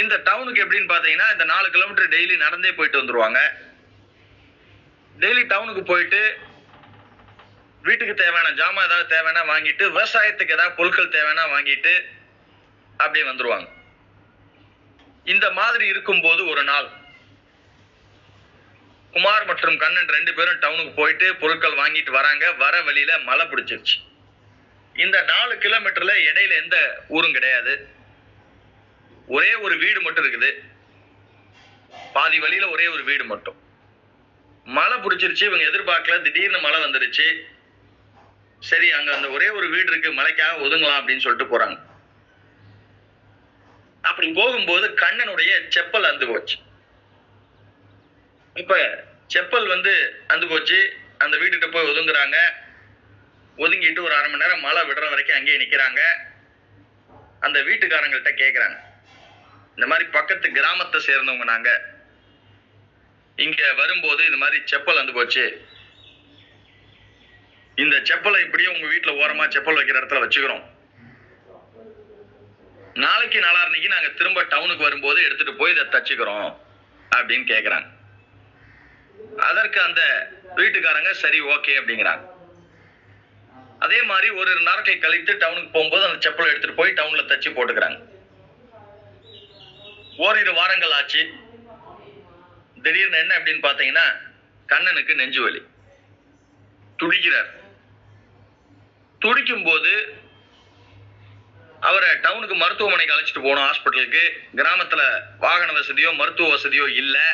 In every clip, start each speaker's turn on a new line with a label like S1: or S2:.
S1: இந்த டவுனுக்கு எப்படின்னு பாத்தீங்கன்னா இந்த நாலு கிலோமீட்டர் டெய்லி நடந்தே போயிட்டு வந்துருவாங்க. டெய்லி டவுனுக்கு போயிட்டு வீட்டுக்கு தேவையான ஜாமான் ஏதாவது தேவைன்னா வாங்கிட்டு விவசாயத்துக்கு ஏதாவது பொருட்கள் தேவைன்னா வாங்கிட்டு அப்படியே வந்துருவாங்க. இந்த மாதிரி இருக்கும்போது ஒரு நாள் குமார் மற்றும் கண்ணன் ரெண்டு பேரும் டவுனுக்கு போயிட்டு பொருட்கள் வாங்கிட்டு வராங்க. வர வழியில மழை பிடிச்சிருச்சு. இந்த நாலு கிலோமீட்டர்ல இடையில எந்த ஊரும் கிடையாது. ஒரே ஒரு வீடு மட்டும் இருக்குது. பாதி வழியில ஒரே ஒரு வீடு மட்டும். மழை பிடிச்சிருச்சு இவங்க எதிர்பார்க்கல. திடீர்னு மழை வந்துருச்சு. சரி அங்க அந்த ஒரே ஒரு வீடு இருக்கு மழைக்காக ஒதுங்கலாம் அப்படின்னு சொல்லிட்டு போறாங்க. அப்படி போகும்போது கண்ணனுடைய செப்பல் அந்து போச்சு. இப்ப செப்பல் வந்து அந்து போச்சு. அந்த வீட்டுக்கிட்ட போய் ஒதுங்குறாங்க. ஒதுங்கிட்டு ஒரு அரை மணி நேரம் மழை விடுற வரைக்கும் அங்கேயே நிக்கிறாங்க. அந்த வீட்டுக்காரங்கள்ட்ட கேக்குறாங்க. இந்த மாதிரி பக்கத்து கிராமத்தை சேர்ந்தவங்க நாங்க. இங்க வரும்போது இந்த மாதிரி செப்பல் வந்து போச்சு. இந்த செப்பலை இப்படியே உங்க வீட்டுல ஓரமா செப்பல் வைக்கிற இடத்துல வச்சுக்கிறோம். நாளைக்கு நாளான்னைக்கு நாங்க திரும்ப டவுனுக்கு வரும்போது எடுத்துட்டு போய் இதை தச்சுக்கிறோம் அப்படின்னு கேக்குறாங்க. அதற்கு அந்த வீட்டுக்காரங்க சரி ஓகே அப்படிங்கிறாங்க. அதே மாதிரி ஒரு நாட்கள் கழித்து டவுனுக்கு போகும்போது அந்த செப்பலை எடுத்துட்டு போய் டவுன்ல தச்சு போட்டுக்கிறாங்க. ஓரிரு வாரங்கள் ஆச்சு. திடீர்னு என்ன அப்படின்னு பார்த்தீங்கன்னா கண்ணனுக்கு நெஞ்சு வலி. துடிக்கிறார். துடிக்கும் போது அவரை டவுனுக்கு மருத்துவமனைக்கு அழைச்சிட்டு போனோம் ஹாஸ்பிட்டலுக்கு. கிராமத்துல வாகன வசதியோ மருத்துவ வசதியோ இல்லை.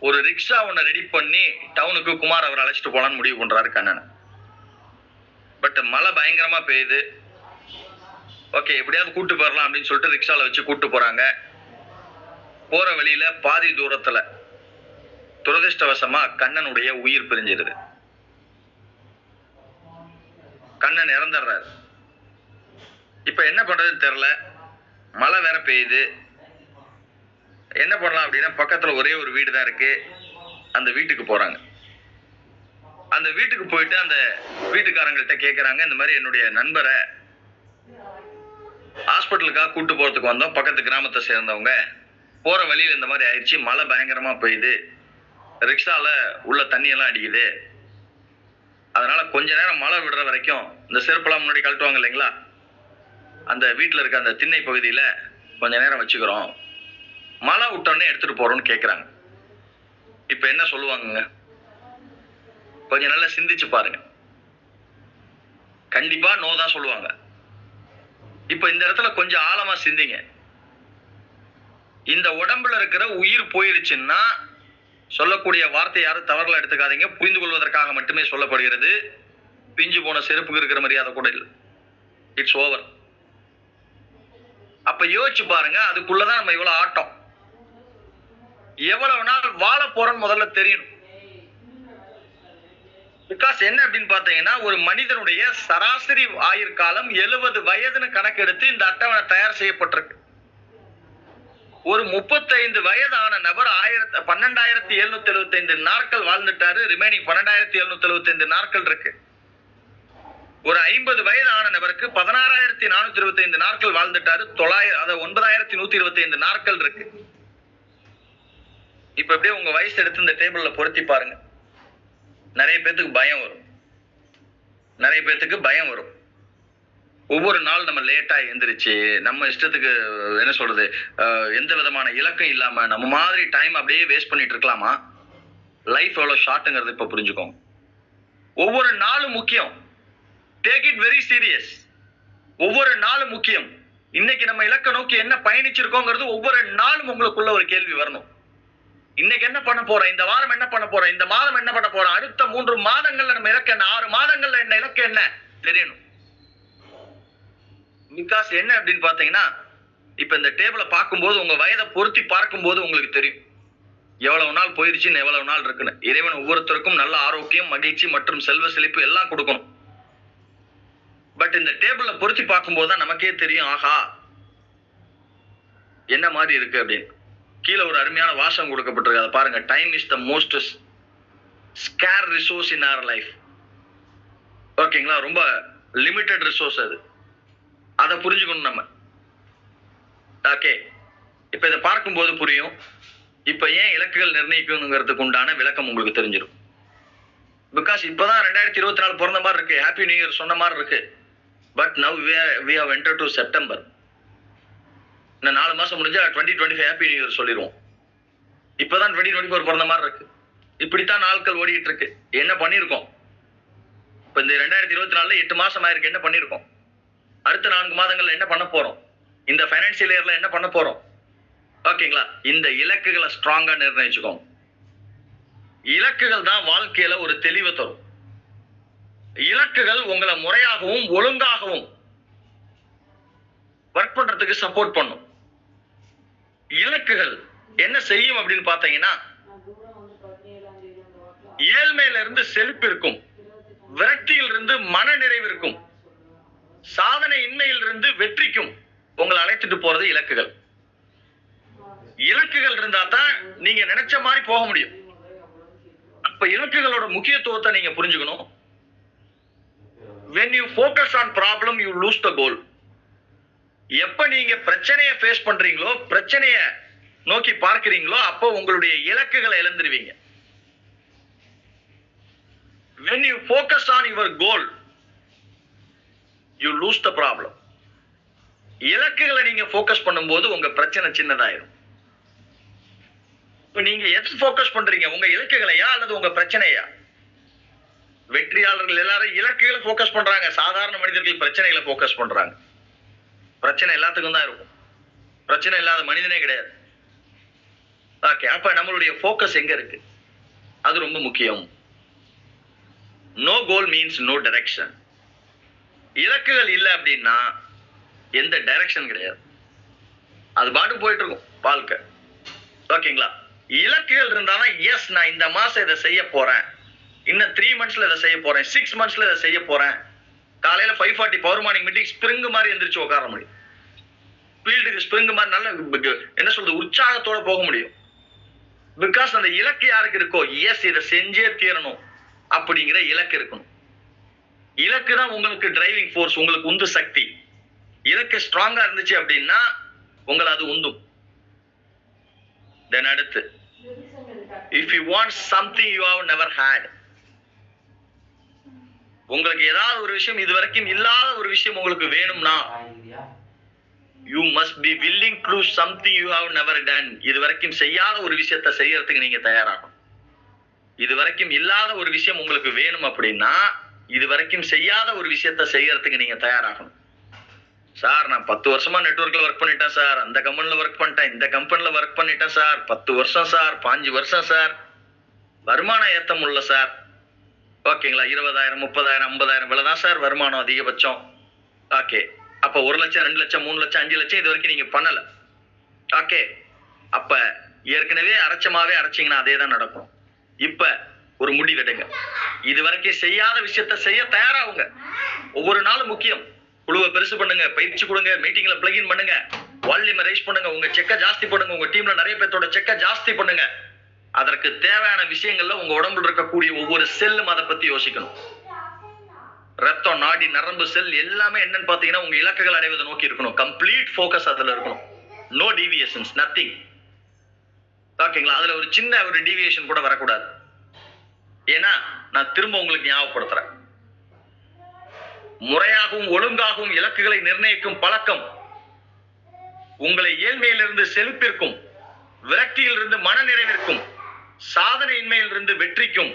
S1: ஒரு ரிக்ஷா ஒன்று ரெடி பண்ணி டவுனுக்கு குமார் அவரை அழைச்சிட்டு போகலான்னு முடிவு பண்ணுறாரு கண்ணன். பட் மழை பயங்கரமா பெய்யுது. ஓகே எப்படியாவது கூட்டு போயிடலாம் அப்படின்னு சொல்லிட்டு ரிக்ஷால வச்சு கூட்டு போறாங்க. போற வழியில பாதி தூரத்துல துரதிருஷ்டவசமா கண்ணனுடைய உயிர் பிரிஞ்சிருது. கண்ணன் இறந்துடுறாரு. இப்ப என்ன பண்றதுன்னு தெரியல. மழை வேற பெய்யுது. என்ன பண்ணலாம் அப்படின்னா பக்கத்துல ஒரே ஒரு வீடு தான் இருக்கு. அந்த வீட்டுக்கு போறாங்க. அந்த வீட்டுக்கு போயிட்டு அந்த வீட்டுக்காரங்கள்ட்ட கேக்குறாங்க இந்த மாதிரி என்னுடைய நண்பரை ஹாஸ்பிட்டலுக்காக கூட்டு போறதுக்கு வந்தோம். பக்கத்து கிராமத்தை சேர்ந்தவங்க. போற வழியில இந்த மாதிரி ஆயிடுச்சு. மழை பயங்கரமா பெய்யுது. ரிக்ஷால உள்ள தண்ணி எல்லாம் அடிக்குது. அதனால கொஞ்ச நேரம் மழை விடுற வரைக்கும் இந்த செருப்பெல்லாம் முன்னாடி கழட்டுவாங்க இல்லைங்களா? அந்த வீட்டில் இருக்க அந்த திண்ணை பகுதியில் கொஞ்ச நேரம் வச்சுக்கிறோம். மழை விட்டோன்னே எடுத்துட்டு போறோம்னு கேட்குறாங்க இப்போ என்ன சொல்லுவாங்கங்க? கொஞ்சம் நல்லா சிந்திச்சு பாருங்க. கண்டிப்பா நோ தான் சொல்லுவாங்க. இப்போ இந்த இடத்துல கொஞ்சம் ஆழமா சிந்திங்க. இந்த உடம்புல இருக்கிற உயிர் போயிருச்சுன்னா சொல்லக்கூடிய வார்த்தை யாரும் தவறுல எடுத்துக்காதீங்க. புரிந்து கொள்வதற்காக மட்டுமே சொல்லப்படுகிறது. பிஞ்சு போன செருப்புக்கு இருக்கிற மரியாதை கூட இல்லை. இட்ஸ் ஓவர் அப்ப யோசிச்சு பாருங்க அதுக்குள்ளதான் நம்ம இவ்வளவு ஆட்டம். எவ்வளவு நாள் வாழ போறோம்னு முதல்ல தெரியணும். பிகாஸ் என்ன அப்படின்னு பாத்தீங்கன்னா ஒரு மனிதனுடைய சராசரி ஆயுர்காலம் எழுபது வயதுன்னு கணக்கெடுத்து இந்த அட்டவணை தயார் செய்யப்பட்டிருக்கு. ஒரு முப்பத்தைந்து வயதான நபர் ஆயிரத்தி பன்னெண்டாயிரத்தி எழுநூத்தி எழுபத்தி ஐந்து நாட்கள் வாழ்ந்துட்டாரு. ரிமைனிங் பன்னெண்டாயிரத்தி எழுநூத்தி எழுபத்தி ஐந்து நாட்கள் இருக்கு. ஒரு ஐம்பது வயதான நபருக்கு பதினாறாயிரத்தி நானூத்தி இருபத்தி ஐந்து நாட்கள் வாழ்ந்துட்டாரு. தொள்ளாயிரம் அதாவது ஒன்பதாயிரத்தி நூத்தி இருபத்தி ஐந்து நாட்கள் இருக்கு. இப்ப எப்படியே உங்க வயசு எடுத்து இந்த டேபிள்ல பொருத்தி பாருங்க. நிறைய பேத்துக்கு பயம் வரும். நிறைய பேத்துக்கு பயம் வரும். ஒவ்வொரு நாள் நம்ம லேட்டா எந்திரிச்சு நம்ம இஷ்டத்துக்கு என்ன சொல்றது எந்த விதமான இலக்கம் இல்லாம நம்ம மாதிரி டைம் அப்படியே வேஸ்ட் பண்ணிட்டு இருக்கலாமா? லைஃப் எவ்வளவு ஷார்ட்டுங்கிறது இப்ப புரிஞ்சுக்கோங்க. ஒவ்வொரு நாளும் முக்கியம். டேக் இட் வெரி சீரியஸ் ஒவ்வொரு நாளும் முக்கியம். இன்னைக்கு நம்ம இலக்க நோக்கி என்ன பயணிச்சிருக்கோங்கிறது ஒவ்வொரு நாளும் உங்களுக்குள்ள ஒரு கேள்வி வரணும். இன்னைக்கு என்ன பண்ண போறோம் இந்த வாரம் என்ன பண்ண போறோம் இந்த மாதம் என்ன பண்ண போறோம் அடுத்த மூன்று மாதங்கள்ல நம்ம இலக்கு என்ன? ஆறு மாதங்கள்ல என்ன? இலக்கு என்ன? தெரியணும். பிகாஸ் என்ன அப்படின்னு பாத்தீங்கன்னா இப்ப இந்த டேபிளை பார்க்கும்போது உங்க வயதை பொருத்தி பார்க்கும்போது உங்களுக்கு தெரியும். எவ்வளவு நாள் போயிருச்சுன்னு எவ்வளவு நாள் இருக்குன்னு. இறைவன் ஒவ்வொருத்தருக்கும் நல்ல ஆரோக்கியம் மகிழ்ச்சி மற்றும் செல்வ செழிப்பு எல்லாம் கொடுக்கணும். பட் இந்த டேபிள பொருத்தி பார்க்கும்போது தான் நமக்கே தெரியும் ஆஹா என்ன மாதிரி இருக்கு அப்படின்னு. கீழே ஒரு அருமையான வாசகம் கொடுக்கப்பட்டிருக்கு. அதை பாருங்க. Time is the most scarce resource in our life ஓகேங்களா ரொம்ப லிமிட்டட் ரிசோர்ஸ் அது. அதை புரிஞ்சுக்கணும் நம்ம. ஓகே இப்ப இதை பார்க்கும்போது புரியும். இப்ப ஏன் இலக்குகள் நிர்ணயிக்கணுங்கிறதுக்கு உண்டான விளக்கம் உங்களுக்கு தெரிஞ்சிடும் பிகாஸ் இப்பதான் ரெண்டாயிரத்தி இருபத்தி நாலு பிறந்த மாதிரி இருக்கு. ஹாப்பி நியூ இயர் சொன்ன மாதிரி இருக்கு. But now we have enter to September இந்த நாலு மாசம் முடிஞ்சா twenty twenty five happy new year சொல்லிடுவோம் இப்பதான் டுவெண்ட்டி டுவெண்ட்டி ஃபோர் பிறந்த மாதிரி இருக்கு. இப்படித்தான் நாட்கள் ஓடிட்டு இருக்கு. என்ன பண்ணியிருக்கோம் இப்ப இந்த ரெண்டாயிரத்தி இருபத்தி நாலுல எட்டு மாசம் ஆயிருக்கு. என்ன பண்ணியிருக்கோம் அடுத்த நான்கு மாதங்கள்ல என்ன பண்ண போறோம்? இந்த ஃபைனான்சியல் இயர்ல என்ன பண்ண போறோம்? ஓகேங்களா? இந்த இலக்குகளை ஸ்ட்ராங்கா நிர்ணயிச்சுக்கோங்க. இலக்குகள் தான் வாழ்க்கையில ஒரு தெளிவை தரும். இலக்குகள் உங்களை முறையாகவும் ஒழுங்காகவும் ஒர்க் பண்றதுக்கு சப்போர்ட் பண்ணும். இலக்குகள் என்ன செய்யும் அப்படின்னு பார்த்தீங்கன்னா ஏழ்மையில இருந்து செழிப்பு இருக்கும். விரக்தியில் இருந்து மன நிறைவு இருக்கும். சாதனை இன்மையிலிருந்து வெற்றிக்கும் உங்களை அழைத்துட்டு போறது இலக்குகள். இலக்குகள் இருந்தா தான் நீங்க நினைச்ச மாதிரி போக முடியும். அப்ப இலக்குகளோட முக்கியத்துவத்தை நீங்க புரிஞ்சுக்கணும். When you focus on problem you lose the goal எப்ப நீங்க பிரச்சனையை ஃபேஸ் பண்றீங்களோ பிரச்சனைய நோக்கி பார்க்கிறீங்களோ அப்போ உங்களுடைய இலக்குகளை இழந்துருவீங்க. When you focus on your goal you lose the problem இலக்குகளை நீங்க ஃபோக்கஸ் பண்ணும்போது உங்க பிரச்சனை சின்னதாயிரும். இப்போ நீங்க எது ஃபோக்கஸ் பண்றீங்க? உங்க இலக்குகளையா அல்லது உங்க பிரச்சனையா? வெற்றியாளர்கள் எல்லாரும் இலக்குகளை ஃபோக்கஸ் பண்றாங்க. சாதாரண மனிதர்கள் பிரச்சனைகளை ஃபோக்கஸ் பண்றாங்க. பிரச்சனை எல்லாத்துக்கும் தான் இருக்கும். பிரச்சனை இல்லாத மனிதனே கிடையாது. ஓகே அப்ப நம்மளுடைய ஃபோக்கஸ் எங்க இருக்கு? அது ரொம்ப முக்கியம். No goal means no direction இலக்குகள் இல்லை அப்படின்னா எந்த டைரக்ஷன் கிடையாது. அது பாட்டு போயிட்டு இருக்கும் வாழ்க்கை. ஓகேங்களா? இலக்குகள் இருந்தாலும் எஸ் நான் இந்த மாசம் இதை செய்ய போறேன். இன்னும் த்ரீ மந்த்ஸ்ல இதை செய்ய போறேன். சிக்ஸ் மந்த்ஸ்ல இதை செய்ய போறேன். காலையில five forty power morning meeting spring மாதிரி எந்திரிச்சு உட்கார முடியும். ஃபீல்டுக்கு ஸ்ப்ரிங் மாதிரி நல்ல என்ன சொல்றது உற்சாகத்தோட போக முடியும். பிகாஸ் அந்த இலக்கு யாருக்கு இருக்கோ எஸ் இதை செஞ்சே தீரணும். அப்படிங்கிற இலக்கு இருக்கணும். இலக்கு தான் உங்களுக்கு டிரைவிங் ஃபோர்ஸ் உங்களுக்கு உந்து சக்தி. இலக்கு ஸ்ட்ராங்கா இருந்துச்சு அப்படின்னா உங்களை அது உந்தும். தென் அடுத்து if you want something you have never had உங்களுக்கு ஏதாவது ஒரு விஷயம் இது வரைக்கும் இல்லாத ஒரு விஷயம் உங்களுக்கு வேணும்னா you must be willing to something you have never done இது வரைக்கும் செய்யாத ஒரு விஷயத்த செய்யறதுக்கு நீங்க தயாராகும் இது வரைக்கும் இல்லாத ஒரு விஷயம் உங்களுக்கு வேணும் அப்படின்னா இது வரைக்கும் செய்யாத ஒரு விஷயத்த செய்யறதுக்கு நீங்க தயாராகணும். சார் நான் பத்து வருஷமா நெட்ஒர்க்ல ஒர்க் பண்ணிட்டேன் சார். அந்த கம்பெனில ஒர்க் பண்ணிட்டேன் இந்த கம்பெனில ஒர்க் பண்ணிட்டேன் சார். பத்து வருஷம் சார் பாஞ்சு வருஷம் சார். வருமானம் ஏத்த முடியல சார். ஓகேங்களா? இருபதாயிரம் முப்பதாயிரம் ஐம்பதாயிரம் இவ்வளவுதான் சார் வருமானம் அதிகபட்சம். ஓகே. அப்ப ஒரு லட்சம் ரெண்டு லட்சம் மூணு லட்சம் அஞ்சு லட்சம் இது வரைக்கும் நீங்க பண்ணல. ஓகே. அப்ப ஏற்கனவே அரைச்சமாவே அரைச்சிங்கன்னா அதே தான் நடக்கும். இப்ப ஒரு முடிவெடுங்க இது வரைக்கும் செய்யாத விஷயத்த செய்ய தயாராகுங்க. ஒவ்வொரு நாளும் முக்கியம். குழுவை பெருசு பண்ணுங்க பயிற்சி கொடுங்க மீட்டிங்ல பிளகின் பண்ணுங்க. வால்யூமை ரைஸ் பண்ணுங்க உங்க செக்க ஜாஸ்தி பண்ணுங்க உங்க டீம்ல நிறைய பேர்த்தோட செக்க ஜாஸ்தி பண்ணுங்க. அதற்கு தேவையான விஷயங்கள்ல உங்க உடம்புல இருக்கக்கூடிய ஒவ்வொரு செல்லும் அதை பத்தி யோசிக்கணும். ரத்தம் நாடி நரம்பு செல் எல்லாமே என்னன்னு பாத்தீங்கன்னா உங்க இலக்குகள் அடைவதை நோக்கி இருக்கணும். கம்ப்ளீட் ஃபோக்கஸ் அதுல இருக்கணும். நோ டிவியேஷன்ஸ் நத்திங் ஓகேங்களா அதுல ஒரு சின்ன ஒரு டிவியேஷன் கூட வரக்கூடாது. ஏன்னா நான் திரும்ப உங்களுக்கு ஞாபகப்படுத்துறேன். முறையாகவும் ஒழுங்காகவும் இலக்குகளை நிர்ணயிக்கும் பழக்கம் உங்களை ஏழ்மையிலிருந்து செழிப்பிற்கும் விரக்தியிலிருந்து மனநிறைவிற்கும் சாதனையின்மையிலிருந்து வெற்றிக்கும்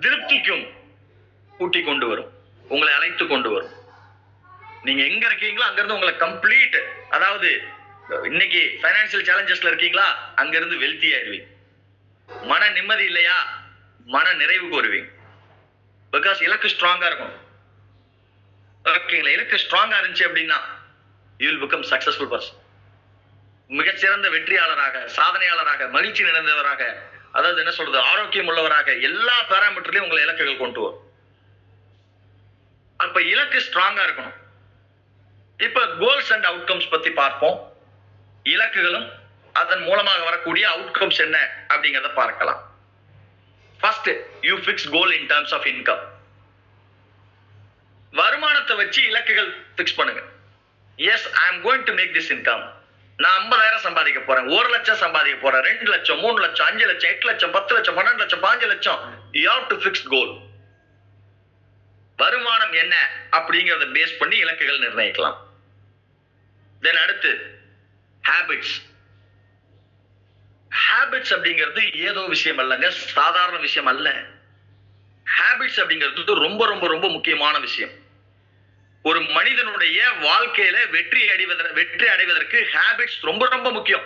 S1: திருப்திக்கும் கூட்டி கொண்டு வரும். உங்களை அழைத்து கொண்டு வரும். நீங்க எங்க இருக்கீங்களோ அங்கிருந்து உங்களை கம்ப்ளீட் அதாவது இன்னைக்கு பைனான்சியல் சேலஞ்சஸ்ல இருக்கீங்களா அங்கிருந்து வெல்த்தி ஆயிருவீங்க மன நிம்மதி இல்லையா? மன நிறைவுக்கு வருவீங்க பிகாஸ் இலக்கு ஸ்ட்ராங்கா இருக்கும். ஓகேங்களா இலக்கு ஸ்ட்ராங்கா இருந்துச்சு அப்படின்னா you will become successful person மிகச்சிறந்த வெற்றியாளராக சாதனையாளராக மகிழ்ச்சி நிறைந்தவராக அதாவது என்ன சொல்றது ஆரோக்கியம் உள்ளவராக எல்லா பேராமீட்டர்லையும் உங்களை இலக்குகள் கொண்டு வரும். அப்ப இலக்கு ஸ்ட்ராங்கா இருக்கணும். இப்ப கோல்ஸ் அண்ட் அவுட்கம்ஸ் பத்தி பார்ப்போம். இலக்குகளும் அதன் மூலமாக வரக்கூடிய அவுட்கம்ஸ் என்ன அப்படிங்கிறத பார்க்கலாம். First you fix goal in terms of income வருமானத்தை வச்சு இலக்குகள் ஃபிக்ஸ் பண்ணுங்க. Yes I am going to make this income நான் ஐம்பதாயிரம் சம்பாதிக்க போறேன். ஒரு லட்சம் சம்பாதிக்க போறேன். ரெண்டு லட்சம் மூணு லட்சம் அஞ்சு லட்சம் எட்டு லட்சம் பத்து லட்சம் பன்னெண்டு லட்சம் பாஞ்சு லட்சம். You have to fix goal வருமானம் என்ன அப்படிங்கறத பேஸ் பண்ணி இலக்குகள் நிர்ணயிக்கலாம். தென் அடுத்து ஹேபிட்ஸ் ஹேபிட்ஸ் அப்படிங்கிறது ஏதோ விஷயம் அல்லங்க சாதாரண விஷயம் அல்ல. ஹேபிட்ஸ் அப்படிங்கிறது ரொம்ப ரொம்ப ரொம்ப முக்கியமான விஷயம். ஒரு மனிதனுடைய வாழ்க்கையில வெற்றி அடைவதற்கு வெற்றி அடைவதற்கு ஹேபிட்ஸ் ரொம்ப ரொம்ப முக்கியம்.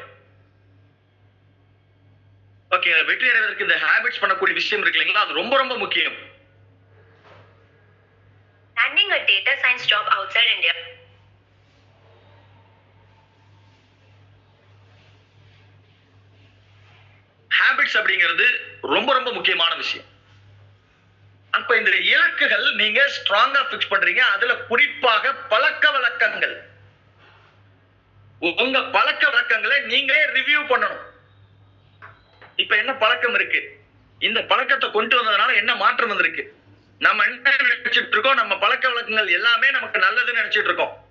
S1: ஓகே வெற்றி அடைவதற்கு இந்த ஹேபிட்ஸ் பண்ணக்கூடிய விஷயம் இருக்கு இல்லைங்களா? அது ரொம்ப ரொம்ப முக்கியம்.
S2: Landing a data science job outside India.
S1: Habits அப்படிங்கிறது ரொம்ப ரொம்ப முக்கியமான விஷயம். அப்ப இந்த இலக்குகள் நீங்க ஸ்ட்ராங்கா பிக்ஸ் பண்றீங்க. அதுல குறிப்பாக பழக்க வழக்கங்கள். உங்க பழக்க வழக்கங்களை நீங்களே ரிவ்யூ பண்ணணும். இப்ப என்ன பழக்கம் இருக்கு? இந்த பழக்கத்தை கொண்டு வந்ததுனால என்ன மாற்றம் வந்திருக்கு? நம்ம என்ன நினைச்சிட்டு இருக்கோம்? நம்ம பழக்க வழக்கங்கள் எல்லாமே நமக்கு நல்லதுன்னு நினைச்சிட்டு இருக்கோம்.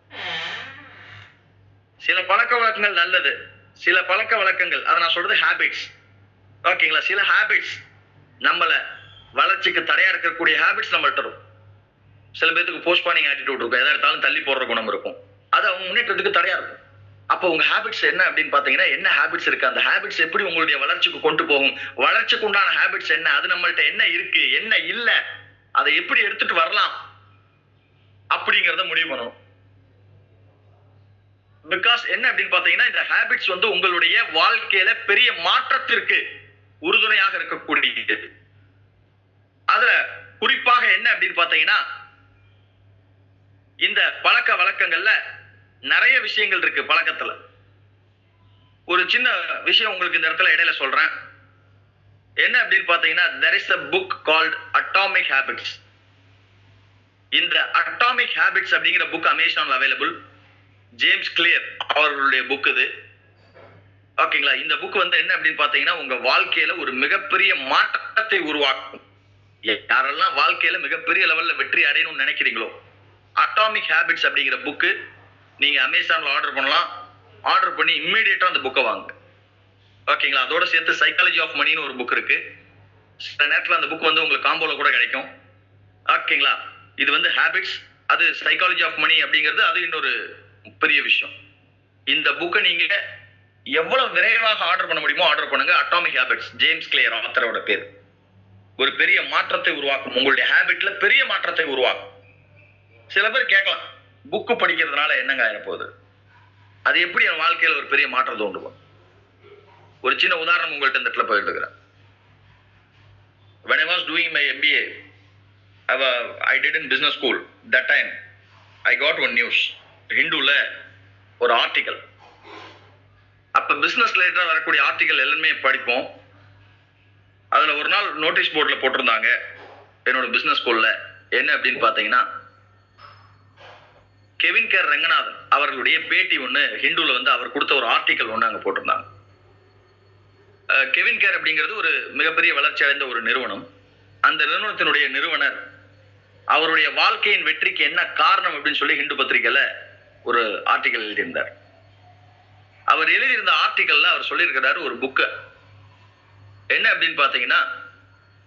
S1: சில பழக்க வழக்கங்கள் நல்லது. சில பழக்க வழக்கங்கள் அதை நான் சொல்றது ஹேபிட்ஸ் ஓகேங்களா? சில ஹேபிட்ஸ் நம்மள வளர்ச்சிக்கு தடையா இருக்கக்கூடிய ஹேபிட்ஸ் நம்மள்ட்ட இருக்கும். சில பேருக்கு போஸ்ட்பானிங் ஆட்டிடியூட் இருக்கும். எதா எடுத்தாலும் தள்ளி போடுற குணம் இருக்கும். அது அவங்க முன்னேற்றத்துக்கு தடையா இருக்கும். அப்போ உங்க ஹேபிட்ஸ் என்ன அப்படின்னு பாத்தீங்கன்னா என்ன ஹேபிட்ஸ் இருக்கு? அந்த ஹேபிட்ஸ் எப்படி உங்களுடைய வளர்ச்சிக்கு கொண்டு போகும்? வளர்ச்சிக்கு உண்டான ஹேபிட்ஸ் என்ன? அது நம்மள்ட்ட என்ன இருக்கு? என்ன இல்ல? அதை எப்படி எடுத்துட்டு வரலாம்? அப்படிங்கிறத முடிவு பண்ணணும். பிகாஸ் என்ன அப்படின்னு பாத்தீங்கன்னா இந்த ஹேபிட்ஸ் வந்து உங்களுடைய வாழ்க்கையில பெரிய மாற்றத்திற்கு உறுதுணையாக இருக்கக்கூடியது. அதுல குறிப்பாக என்ன அப்படின்னு பாத்தீங்கன்னா இந்த பழக்க வழக்கங்கள்ல நிறைய விஷயங்கள் இருக்கு பழக்கத்துல. ஒரு சின்ன விஷயம் உங்களுக்கு இந்த இடத்துல இடையில சொல்றேன். என்ன அப்படின்னு பாத்தீங்கன்னா there is a book called atomic habits இந்த அட்டாமிக் ஹேபிட்ஸ் அப்படிங்கிற புக் அமேசான்ல அவைலபிள் ஜேம்ஸ் கிளியர் அவர்களுடைய புக் இது. ஓகேங்களா இந்த புக் வந்து என்ன அப்படின்னு பாத்தீங்கன்னா உங்க வாழ்க்கையில ஒரு மிகப்பெரிய மாற்றத்தை உருவாக்கும். யாரெல்லாம் வாழ்க்கையில மிகப்பெரிய லெவல்ல வெற்றி அடையணும்னு நினைக்கிறீங்களோ அட்டாமிக் ஹேபிட்ஸ் அப்படிங்கிற புக்கு நீங்க அமேசான்ல ஆர்டர் பண்ணலாம். ஆர்டர் பண்ணி இம்மீடியட்டா அந்த புக்கை வாங்க ஓகேங்களா அதோட சேர்த்து சைக்காலஜி ஆஃப் மணின்னு ஒரு புக் இருக்கு. சில நேரத்தில் அந்த புக் வந்து உங்களுக்கு காம்போல கூட கிடைக்கும். ஓகேங்களா இது வந்து ஹேபிட்ஸ் அது சைக்காலஜி ஆஃப் மணி அப்படிங்கிறது அது இன்னொரு பெரிய விஷயம். இந்த புக்கை நீங்க எவ்வளவு விரைவாக ஆர்டர் பண்ண முடியுமோ ஆர்டர் பண்ணுங்க. அட்டாமிக் ஹேபிட்ஸ் ஜேம்ஸ் கிளியர் ஆத்தரோட பேர். ஒரு பெரிய மாற்றத்தை உருவாக்கும். உங்களுடைய ஹேபிட்ல பெரிய மாற்றத்தை உருவாக்கும். சில பேர் கேட்கலாம் புக்கு படிக்கிறதுனால என்னங்க ஆயிர போகுது அது எப்படி என் வாழ்க்கையில் ஒரு பெரிய மாற்றத்தை உண்டு ஒரு சின்ன உதாரணம் உங்கள்கிட்ட இந்த இடத்துல போயிட்டு இருக்கிறேன் when I was doing my MBA, I, wa- I did in business school. That time, I got one news. ஹிந்துல ஒரு ஆர்டிக்கல் அப்போ பிசினஸ் ரிலேட்டடா வரக்கூடிய ஆர்டிக்கல் எல்லாமே படிப்போம். அதுல ஒரு நாள் நோட்டீஸ் போர்டில் போட்டிருந்தாங்க என்னோட பிசினஸ் ஸ்கூல்ல என்ன அப்படின்னு பார்த்தீங்கன்னா கெவின் கேர் ரங்கநாதன் அவர்களுடைய பேட்டி ஒன்று ஹிந்துவில் வந்து அவர் கொடுத்த ஒரு ஆர்டிக்கல் ஒன்று அங்கே போட்டிருந்தாங்க. கெவின் கேர் அப்படிங்கிறது ஒரு மிகப்பெரிய வளர்ச்சி அடைந்த ஒரு நிறுவனம். அந்த நிறுவனத்தினுடைய நிறுவனர் அவருடைய வாழ்க்கையின் வெற்றிக்கு என்ன காரணம் அப்படின்னு சொல்லி ஹிந்து பத்திரிகையில் ஒரு ஆர்டிக்கல் எழுதியிருந்தார். அவர் எழுதியிருந்த ஆர்டிக்கல்ல அவர் சொல்லியிருக்கிறாரு ஒரு புக்கை என்ன அப்படின்னு பார்த்தீங்கன்னா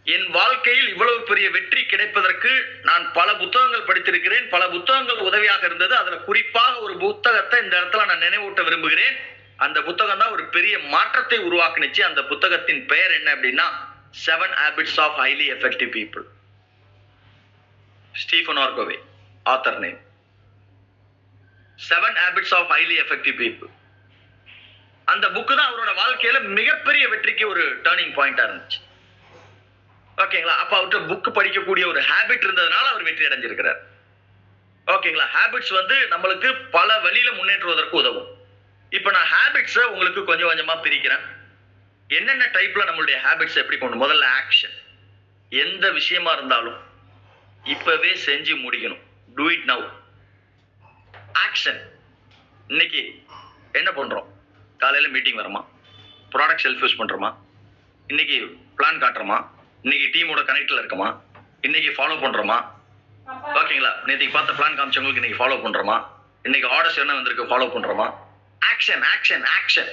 S1: என் வாழ்க்கையில் இவ்வளவு பெரிய வெற்றி கிடைப்பதற்கு நான் பல புத்தகங்கள் படித்திருக்கிறேன் பல புத்தகங்கள் உதவியாக இருந்தது. அதுல குறிப்பாக ஒரு புத்தகத்தை இந்த இடத்துல நான் நினைவூட்ட விரும்புகிறேன். அந்த புத்தகம் தான் ஒரு பெரிய மாற்றத்தை உருவாக்குனுச்சு. அந்த புத்தகத்தின் பெயர் என்ன அப்படின்னா seven habits of highly effective people Stephen R Covey author name. Seven habits of highly effective people அந்த புக்கு தான் அவரோட வாழ்க்கையில மிகப்பெரிய வெற்றிக்கு ஒரு டேர்னிங் பாயிண்டா இருந்துச்சு. ஓகேங்களா அப்ப அவர்கிட்ட புக் படிக்கக்கூடிய ஒரு ஹேபிட் இருந்ததுனால அவர் வெற்றி அடைஞ்சிருக்கிறார். ஓகேங்களா ஹேபிட்ஸ் வந்து நம்மளுக்கு பல வழியில முன்னேற்றுவதற்கு உதவும். இப்ப நான் ஹேபிட்ஸை உங்களுக்கு கொஞ்சம் கொஞ்சமா பிரிக்கிறேன். என்னென்ன டைப்ல நம்மளுடைய ஹேபிட்ஸ் எப்படி கொண்டு முதல்ல ஆக்ஷன் எந்த விஷயமா இருந்தாலும் இப்பவே செஞ்சு முடிக்கணும். டூ இட் நவ் ஆக்ஷன் இன்னைக்கு என்ன பண்றோம்? காலையில மீட்டிங் வரமா? ப்ராடக்ட் செல்ஃப் யூஸ் பண்றோமா? இன்னைக்கு பிளான் காட்டுறோமா? இன்னைக்கு டீமோட கனெக்ட்ல இருக்கமா? இன்னைக்கு ஃபாலோ பண்றோமா? ஓகேங்களா நேற்றுக்கு பார்த்த பிளான் காமிச்சவங்களுக்கு இன்னைக்கு ஃபாலோ பண்றோமா? இன்னைக்கு ஆர்டர்ஸ் என்ன வந்திருக்கு ஃபாலோ பண்றோமா? ஆக்ஷன் ஆக்ஷன் ஆக்ஷன்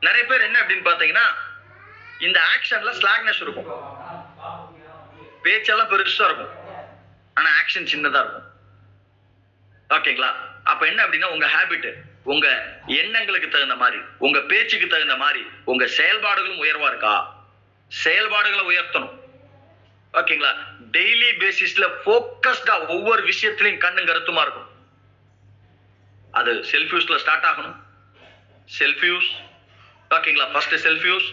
S1: நிறைய பேர் என்ன அப்படின்னு பாத்தீங்கன்னா இந்த ஆக்ஷன்ல ஸ்லாக்னஸ் இருக்கும். பேச்செல்லாம் பெருசா இருக்கும். ஆனா ஆக்ஷன் சின்னதா இருக்கும். ஓகேங்களா அப்ப என்ன அப்படின்னா உங்க ஹேபிட் உங்க எண்ணங்களுக்கு தகுந்த மாதிரி உங்க பேச்சுக்கு தகுந்த மாதிரி உங்க செயல்பாடுகளும் உயர்வா இருக்கா? செயல்பாடுகளை உயர்த்தணும். ஓகேங்களா? டெய்லி பேசிஸ்ல போக்கஸ்டா ஒவ்வொரு விஷயத்திலையும் கண்ணும் கருத்துமா இருக்கும் அது செல்ஃப் யூஸ்ல ஸ்டார்ட் ஆகணும். செல்ஃப் யூஸ் ஓகேங்களா? ஃபர்ஸ்ட் செல்ஃப் யூஸ்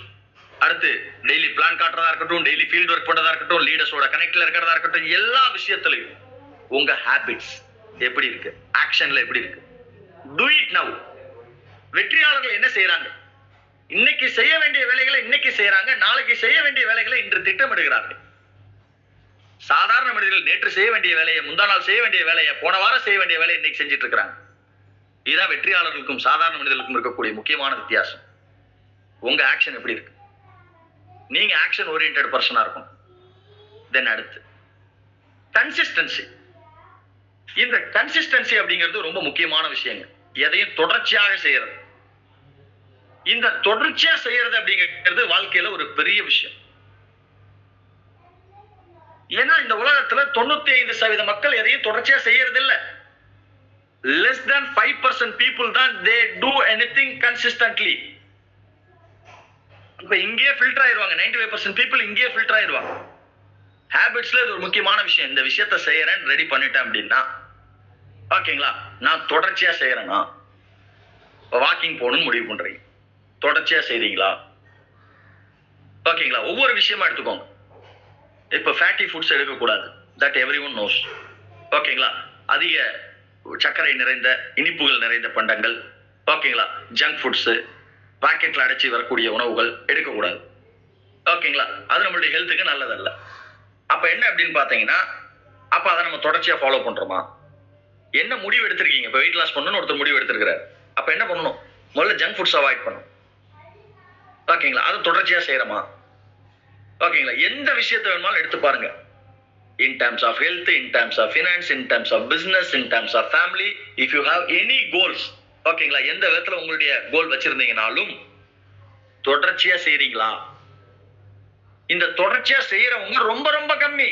S1: அடுத்து டெய்லி பிளான் காட்டுறதா இருக்கட்டும் டெய்லி ஃபீல்ட் ஒர்க் பண்றதா இருக்கட்டும் லீடர்ஸோட கனெக்ட்ல இருக்கிறதா இருக்கட்டும் எல்லா விஷயத்திலையும் உங்க ஹேபிட்ஸ் எப்படி இருக்கு? ஆக்ஷன்ல எப்படி இருக்கு? டூ இட் நவ் வெற்றியாளர்கள் என்ன செய்யறாங்க? இன்னைக்கு செய்ய வேண்டிய வேலைகளை இன்னைக்கு செய்யறாங்க. நாளைக்கு செய்ய வேண்டிய வேலைகளை இன்று திட்டமிடுகிறார்கள். சாதாரண மனிதர்கள் நேற்று செய்ய வேண்டிய வேலையை முந்தா நாள் செய்ய வேண்டிய வேலையை போன வாரம் செய்ய வேண்டிய வேலையை இன்னைக்கு செஞ்சுட்டு இருக்கிறாங்க. இதுதான் வெற்றியாளர்களுக்கும் சாதாரண மனிதர்களுக்கும் இருக்கக்கூடிய முக்கியமான வித்தியாசம். உங்க ஆக்ஷன் எப்படி இருக்கு? நீங்க ஆக்ஷன் ஓரியன்ட் பர்சனா இருக்கும் தென் அடுத்து கன்சிஸ்டன்சி இந்த கன்சிஸ்டன்சி அப்படிங்கிறது ரொம்ப முக்கியமான விஷயங்க. எதையும் தொடர்ச்சியாக செய்யறது. இந்த தொடர்ச்சியா செய்யறது அப்படிங்கிறது வாழ்க்கையில ஒரு பெரிய விஷயம். ஏன்னா இந்த உலகத்துல தொண்ணூத்தி ஐந்து சதவீத மக்கள் எதையும் தொடர்ச்சியா செய்யறது இல்ல less than five percent people தான் they do anything consistently இப்ப இங்கேயே ஃபில்டர் ஆயிருவாங்க. நைன்டி ஃபைவ் பர்சன்ட் பீப்புள் இங்கேயே ஃபில்டர் ஆயிருவாங்க. ஹேபிட்ஸ்ல இது ஒரு முக்கியமான விஷயம். இந்த விஷயத்த செய்யறேன் ரெடி பண்ணிட்டேன் அப்படின்னா ஓகேங்களா? நான் தொடர்ச்சியா செய்யறேன்னா வாக்கிங் போகணும்னு முடிவு பண்றீங்க. தொடர்ச்சியா செய்றீங்களா? ஓகேங்களா? ஒவ்வொரு விஷயமா எடுத்துக்கோங்க. இப்ப ஃபேட்டி ஃபுட்ஸ் எடுக்கக்கூடாது. தட் எவ்ரி ஒன் நோஸ் ஓகேங்களா? அதிக சர்க்கரை நிறைந்த இனிப்புகள் நிறைந்த பண்டங்கள். ஓகேங்களா? ஜங்க் ஃபுட்ஸு பாக்கெட்ல அடைச்சி வரக்கூடிய உணவுகள் எடுக்கக்கூடாது. ஓகேங்களா? அது நம்மளுடைய ஹெல்த்துக்கு நல்லதல்ல. அப்ப என்ன அப்படின்னு பாத்தீங்கன்னா அப்ப அதை நம்ம தொடர்ச்சியா ஃபாலோ பண்றோமா? என்ன முடிவு எடுத்திருக்கீங்க? இப்போ வெயிட் லாஸ் பண்ணணும்னு ஒருத்தர் முடிவு எடுத்திருக்கிறார். அப்ப என்ன பண்ணணும்? முதல்ல ஜங்க் ஃபுட்ஸ் அவாய்ட் பண்ணணும். ஓகேங்களா? அதை தொடர்ச்சியா செய்யறோமா? ஓகேங்களா? எந்த விஷயத்த வேணுமாலும் எடுத்து பாருங்க. In terms of health in terms of finance in terms of business in terms of family if you have any goals ஓகேங்களா? எந்த விதத்துல உங்களுடைய கோல் வச்சிருந்தீங்கனாலும் தொடர்ச்சியா செய்றீங்களா? இந்த தொடர்ச்சியா செய்யறவங்க ரொம்ப ரொம்ப கம்மி.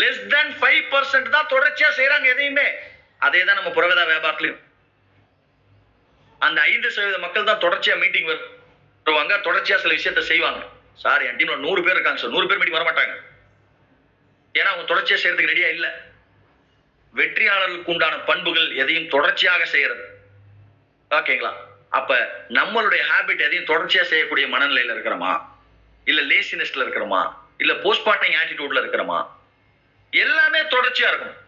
S1: லெஸ் தென் ஃபைவ் பர்சன்ட் தான் தொடர்ச்சியா செய்யறாங்க எதையுமே. அதே தான் நம்ம புறவேதா வியாபாரத்திலையும். அந்த ஐந்து சதவீத மக்கள் தான் தொடர்ச்சியா மீட்டிங் வருவாங்க. தொடர்ச்சியா சில விஷயத்த செய்வாங்க. சார் என் டீம்ல நூறு பேர் இருக்காங்க சார் நூறு பேர் மீட்டிங் வர மாட்டாங்க ஏன்னா அவங்க தொடர்ச்சியா செய்யறதுக்கு ரெடியா இல்ல. வெற்றியாளர்களுக்கு உண்டான பண்புகள் எதையும் தொடர்ச்சியாக செய்யறது. ஓகேங்களா அப்ப நம்மளுடைய ஹாபிட் எதையும் தொடர்ச்சியா செய்யக்கூடிய மனநிலையில இருக்கிறோமா? இல்ல லேசினஸ்ல இருக்கிறோமா இல்ல போஸ்ட்மார்ட்டம் ஆட்டிடியூட்ல இருக்கிறோமா எல்லாமே தொடர்ச்சியா இருக்கும்.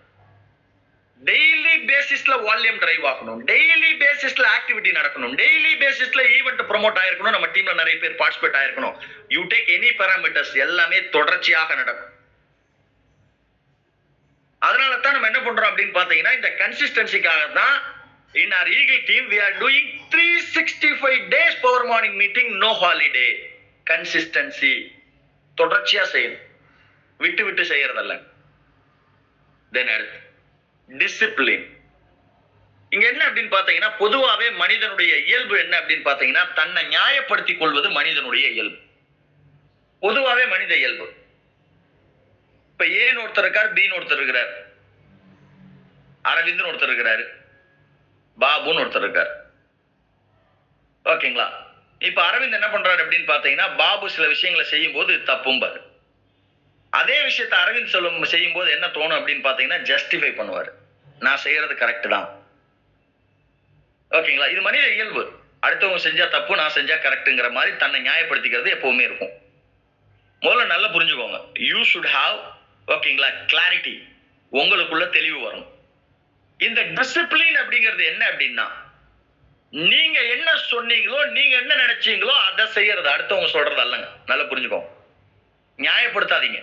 S1: டெய்லி பேசிஸ்ல வால்யூம் டிரைவ் ஆகணும் டெய்லி பேசிஸ்ல ஆக்டிவிட்டி நடக்கணும். டெய்லி பேசிஸ்ல ஈவெண்ட் ப்ரொமோட் ஆயிருக்கணும். நம்ம டீம்ல நிறைய பேர் பார்ட்டிசிபேட் ஆயிருக்கணும். யூ டேக் எனி பேராமீட்டர்ஸ் எல்லாமே தொடர்ச்சியாக நடக்கும். அதனால தான் நம்ம என்ன பண்றோம் அப்படின்னு பாத்தீங்கன்னா இந்த கன்சிஸ்டன்சிக்காக தான் in our Eagle team we are doing three sixty five days power morning meeting no holiday consistency தொடர்ச்சியா செய்யணும். விட்டு விட்டு செய்யறதல்ல. தென் அடுத்து டிசிப்ளின் இங்க என்ன அப்படின்னு பாத்தீங்கன்னா பொதுவாவே மனிதனுடைய இயல்பு என்ன அப்படின்னு பாத்தீங்கன்னா தன்னை நியாயப்படுத்திக் கொள்வது மனிதனுடைய இயல்பு. பொதுவாவே மனித இயல்பு. இப்ப ஏன்னு ஒருத்தர் இருக்கார் பின்னு ஒருத்தர் இருக்கிறார். அரவிந்த்னு ஒருத்தர் இருக்கிறாரு. பாபுன்னு ஒருத்தர் இருக்கார். ஓகேங்களா? இப்ப அரவிந்த் என்ன பண்றாரு அப்படின்னு பாத்தீங்கன்னா பாபு சில விஷயங்களை செய்யும் போது தப்பும்பாரு அதே விஷயத்த அரவிந்த் சொல்லும் செய்யும் போது என்ன தோணும் அப்படின்னு பாத்தீங்கன்னா ஜஸ்டிஃபை பண்ணுவாரு. நான் செய்யறது கரெக்ட் தான். ஓகேங்களா? இது மனித இயல்பு. அடுத்தவங்க செஞ்சா தப்பு நான் செஞ்சா கரெக்ட்டுங்கிற மாதிரி தன்னை நியாயப்படுத்திக்கிறது எப்பவுமே இருக்கும். முதல்ல நல்லா புரிஞ்சுக்கோங்க. யூ ஷுட் ஹாவ் ஓகேங்களா கிளாரிட்டி உங்களுக்குள்ள தெளிவு வரும் இந்த டிசிப்ளின் அப்படிங்கிறது என்ன அப்படின்னா நீங்க என்ன சொன்னீங்களோ நீங்க என்ன நினைச்சீங்களோ அதை செய்யறது. அடுத்தவங்க சொல்றது அல்லங்க. நல்லா புரிஞ்சுக்கோங்க. நியாயப்படுத்தாதீங்க.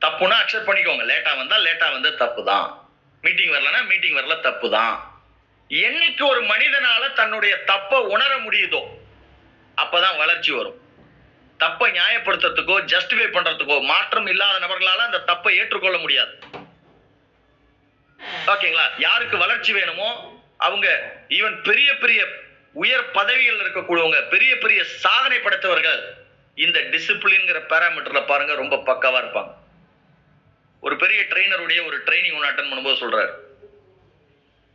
S1: தப்புனா அக்செப்ட் பண்ணிக்கோங்க. லேட்டா வந்தா லேட்டா வந்து தப்பு தான் மீட்டிங் வரலன்னா மீட்டிங் வரல தப்பு தான் என்னைக்கு ஒரு மனிதனால தன்னுடைய தப்பை உணர முடியுதோ அப்பதான் வளர்ச்சி வரும். தப்பை நியாயப்படுத்துறதுக்கோ ஜஸ்டிஃபை பண்றதுக்கோ மாற்றம் இல்லாத நபர்களால அந்த தப்பை ஏற்றுக்கொள்ள முடியாது. ஓகேங்களா? யாருக்கு வளர்ச்சி வேணுமோ அவங்க ஈவன் பெரிய பெரிய உயர் பதவிகள் இருக்கக்கூடியவங்க பெரிய பெரிய சாதனை படைத்தவர்கள் இந்த டிசிப்ளின்ங்கிற பேராமீட்டர்ல பாருங்க ரொம்ப பக்காவா இருப்பாங்க. ஒரு பெரிய ட்ரெயினருடைய ஒரு ட்ரைனிங் ஒன்று அட்டன் பண்ணும்போது சொல்றாரு.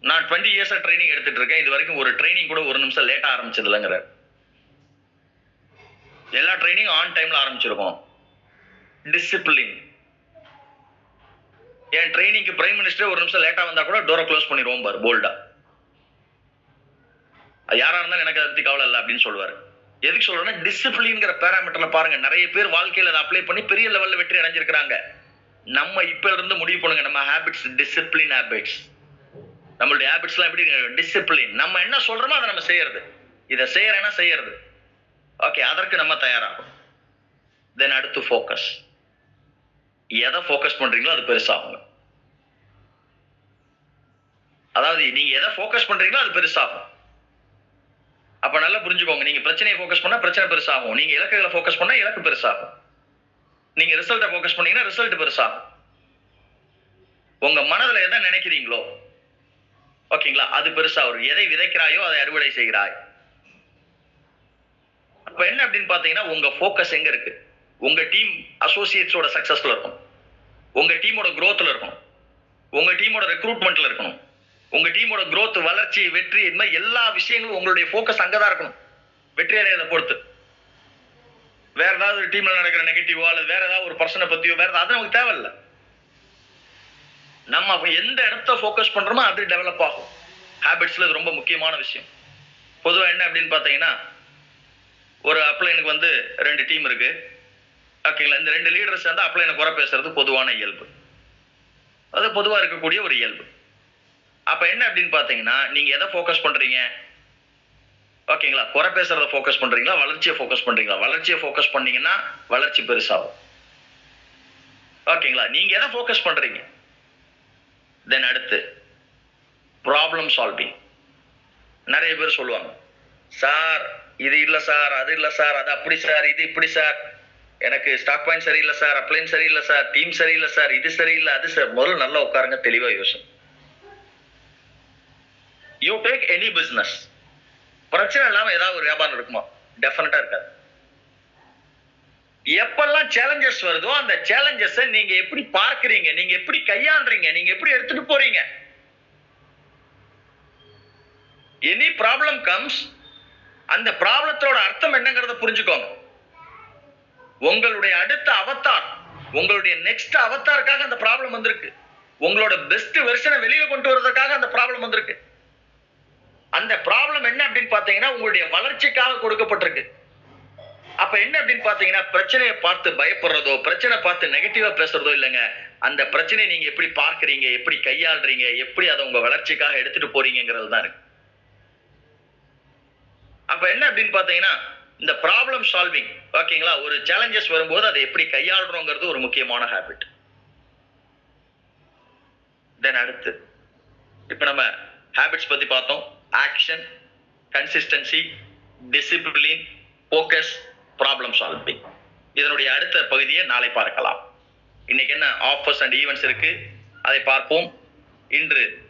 S1: நான் டுவெண்ட்டி இயர்ஸா ட்ரைனிங் எடுத்துட்டு இருக்கேன் இது வரைக்கும் ஒரு ட்ரைனிங் கூட ஒரு நிமிஷம் லேட்டா ஆரம்பிச்சது இல்லைங்கிறார் எல்லா ட்ரைனிங்கும் ஆன் டைம்ல ஆரம்பிச்சிருக்கோம். டிசிப்ளின் என் ட்ரைனிங்க்கு பிரைம் மினிஸ்டர் ஒரு நிமிஷம் லேட்டா வந்தா கூட டோரை க்ளோஸ் பண்ணிடுவோம் பாரு போல்டா யாரா இருந்தாலும் எனக்கு அதை பத்தி கவலை இல்லை அப்படின்னு சொல்லுவாரு. எதுக்கு சொல்றேன்னா டிசிப்ளின்ங்கிற பேராமீட்டர்ல பாருங்க நிறைய பேர் வாழ்க்கையில அதை அப்ளை பண்ணி பெரிய லெவல்ல வெற்றி அடைஞ்சிருக்கிறாங்க. நம்ம இப்ப இருந்து முடிவு பண்ணுங்க நம்ம ஹேபிட்ஸ் டிசிப்ளின் ஹேபிட்ஸ் நம்மளுடைய ஹேபிட்ஸ்லாம் எப்படி டிசிப்ளின் நம்ம என்ன சொல்றோமோ அதை நம்ம செய்யறது. இதை செய்யறேன்னா செய்யறது. ஓகே அதற்கு நம்ம தயாராகும். தென் அடுத்து ஃபோக்கஸ் எதை ஃபோக்கஸ் பண்றீங்களோ அது பெருசாகுங்க. அதாவது நீங்க எதை ஃபோக்கஸ் பண்றீங்களோ அது பெருசாகும். அப்ப நல்லா புரிஞ்சுக்கோங்க. நீங்க பிரச்சனையை ஃபோக்கஸ் பண்ணா பிரச்சனை பெருசாகும். நீங்க இலக்குகளை ஃபோக்கஸ் பண்ணா இலக்கு பெருசாகும். நீங்க ரிசல்ட்டை ஃபோக்கஸ் பண்ணீங்கன்னா ரிசல்ட் பெருசாகும். உங்க மனதுல எதை நினைக்கிறீங்களோ ஓகேங்களா? அது பெருசா வரும் எதை விதைக்கிறாயோ அதை அறுவடை செய்கிறாய். அப்ப என்ன அப்படின்னு பாத்தீங்கன்னா உங்க ஃபோக்கஸ் எங்க இருக்கு? உங்க டீம் அசோசியேட்ஸோட சக்சஸ்ல இருக்கும் உங்க டீமோட குரோத்ல இருக்கணும். உங்க டீமோட ரெக்ரூட்மெண்ட்ல இருக்கணும். உங்க டீமோட குரோத் வளர்ச்சி வெற்றி இந்த மாதிரி எல்லா விஷயங்களும் உங்களுடைய ஃபோக்கஸ் அங்கதான் இருக்கணும். வெற்றி அடையதை பொறுத்து. வேற ஏதாவது ஒரு டீம்ல நடக்கிற நெகட்டிவோ அல்லது வேற ஏதாவது ஒரு பர்சனை பத்தியோ வேற ஏதாவது அது நமக்கு தேவையில்லை. நம்ம எந்த இடத்த ஃபோக்கஸ் பண்றோமோ அது டெவலப் ஆகும். ஹேபிட்ஸ்ல இது ரொம்ப முக்கியமான விஷயம். பொதுவாக என்ன அப்படின்னு பார்த்தீங்கன்னா ஒரு அப்ளைனுக்கு வந்து ரெண்டு டீம் இருக்கு. ஓகேங்களா? இந்த ரெண்டு லீடர்ஸ் வந்து அப்ளைனை குறை பேசுறது பொதுவான இயல்பு. அது பொதுவாக இருக்கக்கூடிய ஒரு இயல்பு. அப்ப என்ன அப்படின்னு பாத்தீங்கன்னா நீங்க எதை ஃபோக்கஸ் பண்றீங்க? ஓகேங்களா குறை பேசுறத ஃபோக்கஸ் பண்றீங்களா? வளர்ச்சியை ஃபோக்கஸ் பண்றீங்களா? வளர்ச்சியை ஃபோக்கஸ் பண்ணீங்கன்னா வளர்ச்சி பெருசாகும். ஓகேங்களா நீங்க எதை ஃபோக்கஸ் பண்றீங்க? தென் அடுத்து ப்ராப்ளம் சால்விங் நிறைய பேர் சொல்லுவாங்க சார் இது இல்லை சார் அது இல்லை சார் அது அப்படி சார் இது இப்படி சார் எனக்கு ஸ்டாக் பாயிண்ட் சரியில்லை சார் அப்ளைன் சரியில்லை சார் டீம் சரியில்லை சார் இது சரியில்லை அது சார் முதல்ல நல்லா உட்காருங்க தெளிவாக யோசனை. யூ டேக் எனி பிசினஸ் பிரச்சனை இல்லாம ஏதாவது ஒரு வியாபாரம் இருக்குமா? டெஃபினட்டாக இருக்காது. எப்பெல்லாம் சேலஞ்சஸ் வருதோ அந்த சேலஞ்சஸ் நீங்க எப்படி பார்க்கறீங்க? நீங்க எப்படி கையாண்டுறீங்க நீங்க எப்படி எடுத்துட்டு போறீங்க? எனி ப்ராப்ளம் கம்ஸ் அந்த ப்ராப்ளத்தோட அர்த்தம் என்னங்கிறத புரிஞ்சுக்கோங்க. உங்களுடைய அடுத்த அவத்தார் உங்களுடைய நெக்ஸ்ட் அவத்தாருக்காக அந்த ப்ராப்ளம் வந்திருக்கு. உங்களோட பெஸ்ட் வெர்ஷனை வெளியில கொண்டு வர்றதுக்காக அந்த ப்ராப்ளம் வந்திருக்கு. அந்த ப்ராப்ளம் என்ன அப்படின்னு பாத்தீங்கன்னா உங்களுடைய வளர்ச்சிக்காக கொடுக்கப்பட்டிருக்கு. அப்ப என்ன அப்படின்னு பாத்தீங்கன்னா பிரச்சனையை பார்த்து பயப்படுறதோ பிரச்சனை பார்த்து நெகட்டிவா பேசுறதோ இல்லைங்க. அந்த பிரச்சனையை நீங்க எப்படி பார்க்கறீங்க எப்படி கையாளுறீங்க எப்படி அதை உங்க வளர்ச்சிக்காக எடுத்துட்டு போறீங்கிறது தான் இருக்கு. அப்ப என்ன அப்படின்னு பாத்தீங்கன்னா இந்த ப்ராப்ளம் சால்விங் ஓகேங்களா? ஒரு சேலஞ்சஸ் வரும்போது அதை எப்படி கையாளுறோங்கிறது ஒரு முக்கியமான ஹேபிட் தென் அடுத்து இப்ப நம்ம ஹேபிட்ஸ் பத்தி பார்த்தோம். Action consistency discipline focus problem solving இதனுடைய அடுத்த பகுதியை நாளை பார்க்கலாம். இன்னைக்கு என்ன ஆஃபர்ஸ் அண்ட் ஈவெண்ட்ஸ் இருக்கு? அதை பார்ப்போம். இன்று